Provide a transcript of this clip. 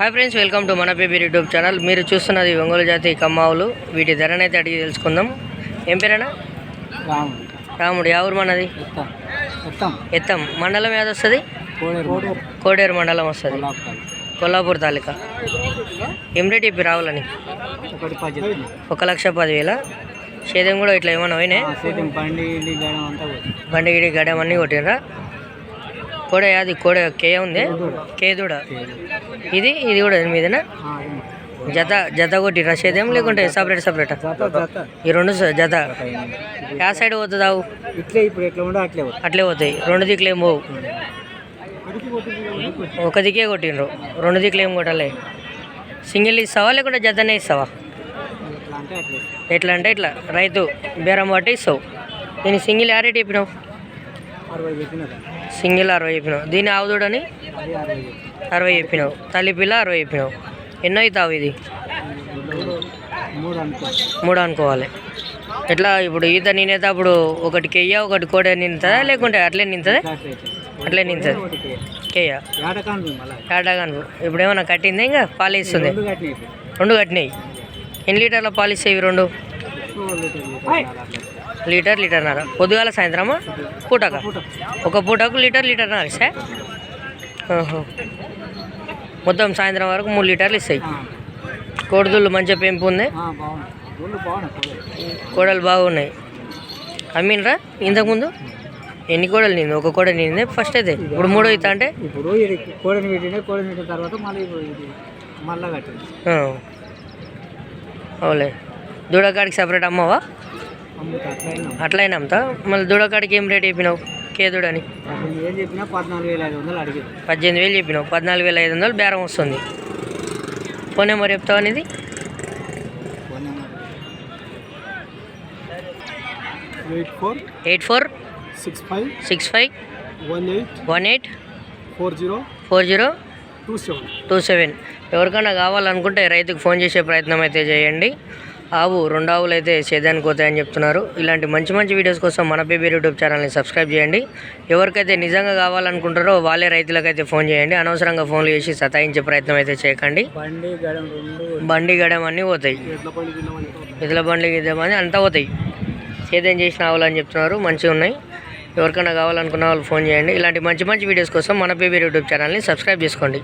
Hi friends welcome to మన baby YouTube channel మీరు చూస్తున్నది ఒంగోలు జాతి కమ్మావులు వీటి ధరనైతే అడిగి తెలుసుకుందాం. ఏం పేరేనా రాము రాముడు. ఎవరు మనది? ఎత్తం. మండలం ఏది వస్తుంది? కోడేరు మండలం. వస్తుంది. కొల్లాపురం. తాలూకా. ఏం రేట్ చెప్పి రావాలని. ఒక లక్ష పదివేల? సేద్యం కూడా ఇట్లా ఏమన్నా పోయినాయి? బండి గడం గిడి అన్నీ కొట్టినరా కోడ అది కోడ కే ఉంది. కేదుడ. ఇది ఇది కూడా ఎనిమిదినా. జత జత కొట్టిరా సేద్యం లేకుంటే సపరేట్ సపరేట్ ఈ రెండు జత. యా సైడ్ పోతుంది ఆవు? ఇట్లే ఇప్పుడు ఎట్లా ఉండో అట్లే. అట్లే పోతాయి. రెండు దిక్కులు ఏం పోవు. ఒక దిక్కే కొట్టిండ్రు. రెండు దిక్కులు ఏం కొట్టాలి? సింగిల్ ఇస్తావా లేకుంటే జతనే ఇస్తావా? ఎట్లా అంటే ఇట్లా. రైతు బేరం బట్టి ఇస్తావు. దీని సింగిల్ యారేట్ చెప్పినావు. సింగిల్ అరవై చెప్పినావు. దీని ఆవుదూడని అరవై చెప్పిన అరవై చెప్పినావు. తల్లి పిల్ల అరవై చెప్పినావు. ఎన్నో అవుతావు ఇది? మూడు అనుకో. మూడు అనుకోవాలి. ఎట్లా ఇప్పుడు ఈత నేనైతే అప్పుడు ఒకటి కెయ్య ఒకటి కోడ నింతుందా లేకుంటే అట్లే నింతుందా అట్లే నింతుంది ఒకటి కే. కేయ ఏడకాండు మళ్ళా? ఏడాగాను ఇప్పుడు ఏమన్నా కట్టిందా ఇంకా? పాలు ఇస్తుంది రెండు కట్టినాయి ఎన్ని లీటర్ల పాలు ఇస్తాయి ఇవి రెండు? లీటర్ లీటర్ లీటర్న్నర. పొద్దుగాల సాయంత్రమా? పూటక? పూట. ఒక పూటకు లీటర్ లీటర్న్నర ఇస్తాయి. మొత్తం సాయంత్రం వరకు మూడు లీటర్లు ఇస్తాయి. కోడిదుళ్ళు మంచిగా పెంపు ఉంది. కోడలు. బాగున్నాయి. అమ్మినరా ఇంతకుముందు? ఎన్ని కోడలు నింది? ఒక కోడ నింది ఫస్ట్ అయితే. ఇప్పుడు మూడో అవుతా అంటే? ఇప్పుడు కోడిని పెట్టిన కోడిని పెట్టిన తర్వాత మళ్ళీ. అవులే. దూడకాడికి సపరేట్ అమ్మవా? అట్లయినా అమ్ముతా మళ్ళీ దూడకాడికి ఏం రేట్ చెప్పినావు? కేదుడని? పద్దెనిమిది వేలు చెప్పినావు. పద్నాలుగు వేల ఐదు వందలు బేరం వస్తుంది. ఫోన్ నెంబర్ చెప్తావు అనేది eight four six five six five one eight one eight four zero four zero two seven. Two seven. ఎవరికైనా కావాలనుకుంటే రైతుకు ఫోన్ చేసే ప్రయత్నం అయితే చేయండి. ఆవు రెండు ఆవులు అయితే సేదానికి పోతాయని చెప్తున్నారు. ఇలాంటి మంచి మంచి వీడియోస్ కోసం మన బేబీ యూట్యూబ్ ఛానల్ని సబ్స్క్రైబ్ చేయండి. ఎవరికైతే నిజంగా కావాలనుకుంటారో వాళ్ళే రైతులకైతే ఫోన్ చేయండి. అనవసరంగా ఫోన్లు చేసి సతాయించే ప్రయత్నం అయితే చేయకండి. బండి గడం అన్నీ పోతాయి. ఇతల బండ్లు గిద్దమని అంతా పోతాయి. సేద్యం చేసిన ఆవులు అని చెప్తున్నారు. మంచిగా ఉన్నాయి. ఎవరికైనా కావాలనుకున్న వాళ్ళు ఫోన్ చేయండి. ఇలాంటి మంచి మంచి వీడియోస్ కోసం మన బేబీ యూట్యూబ్ ఛానల్ని సబ్స్క్రైబ్ చేసుకోండి.